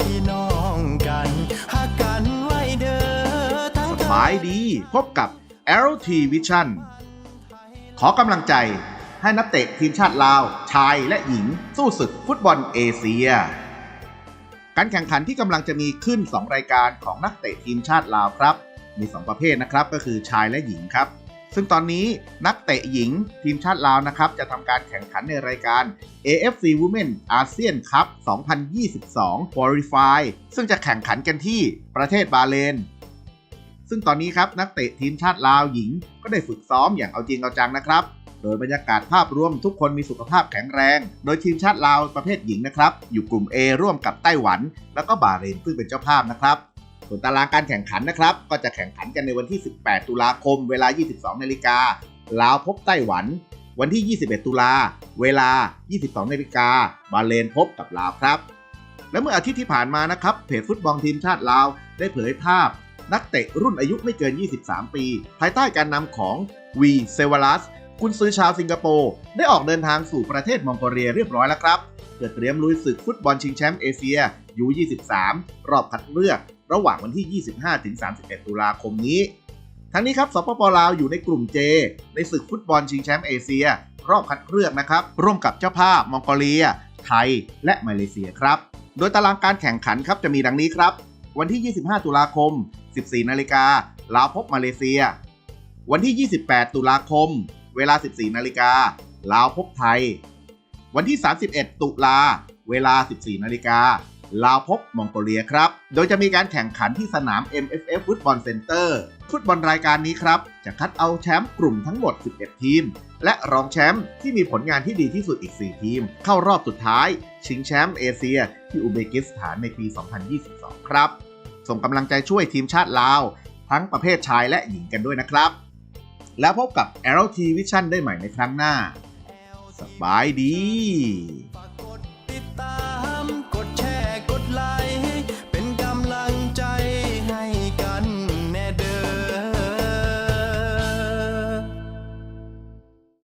พี่น้องกันหักกันไว้เด้อทั้งสบายดีพบกับ LT Vision ขอกำลังใจให้นักเตะทีมชาติลาว ชายและหญิง สู้ศึกฟุตบอลเอเชีย การแข่งขันที่กำลังจะมีขึ้น 2 รายการของนักเตะทีมชาติลาวครับ มี 2 ประเภทนะครับก็คือชายและหญิงครับ ซึ่งตอนนี้นักเตะหญิงทีมชาติลาวนะครับ จะทำการแข่งขันในรายการ AFC Women ASEAN Cup 2022 Qualify ซึ่งจะแข่งขันกันที่ประเทศบาเลน ซึ่งตอนนี้ครับนักเตะทีมชาติลาวหญิง ก็ได้ฝึกซ้อมอย่างเอาจริงเอาจังนะครับ โดยบรรยากาศภาพรวมทุกคนมีสุขภาพแข็งแรง โดยทีมชาติลาวประเภทหญิงนะครับ อยู่กลุ่ม A ร่วมกับไต้หวัน แล้วก็บาเรนซึ่งเป็นเจ้าภาพนะครับ ส่วนตารางการแข่งขันนะครับ ก็จะแข่งขันกันในวันที่ 18 ตุลาคม เวลา 22 นาฬิกาลาวพบไต้หวัน วันที่ 21 ตุลา เวลา 22 นาฬิกาบาเรนพบกับลาวครับ และเมื่ออาทิตย์ที่ผ่านมานะครับ เพจฟุตบอลทีมชาติลาว ได้เผยภาพ นักเตะรุ่นอายุไม่เกิน 23 ปี ภายใต้การนำของวีเซวาลัสกุนซือชาวสิงคโปร์ได้ออกเดินทางสู่ประเทศมองโกเลียเรียบร้อยแล้วครับเพื่อเตรียมลุยศึกฟุตบอลชิงแชมป์เอเชียยู23รอบคัดเลือก ระหว่างวันที่ 25-31 ตุลาคมนี้ ทั้งนี้ครับสปปลาวอยู่ในกลุ่ม J ในศึกฟุตบอลชิงแชมป์เอเชีย รอบคัดเลือกนะครับ ร่วมกับเจ้าภาพมองโกเลีย ไทย และมาเลเซียครับ โดยตารางการแข่งขันครับจะมีดังนี้ครับ วันที่ 25 ตุลาคม 14 นาฬิกาลาวพบมาเลเซีย วันที่ 28 ตุลาคม เวลา 14 นาฬิกาลาวพบไทย วันที่ 31 ตุลาเวลา 14 นาฬิกา ลาวพบมองโกเลียครับ โดยจะมีการแข่งขันที่สนาม MFF ฟุตบอลเซ็นเตอร์ ฟุตบอลรายการนี้ครับ จะคัดเอาแชมป์กลุ่มทั้งหมด 11 ทีม และรองแชมป์ที่มีผลงานที่ดีที่สุดอีก 4 ทีม เข้ารอบสุดท้าย ชิงแชมป์เอเชีย ที่อุเบกิสถานในปี 2022 ครับ ส่งกำลังใจช่วยทีมชาติลาว ทั้งประเภทชายและหญิงกันด้วยนะครับ แล้วพบกับ LT Vision ได้ใหม่ในครั้งหน้า สบายดี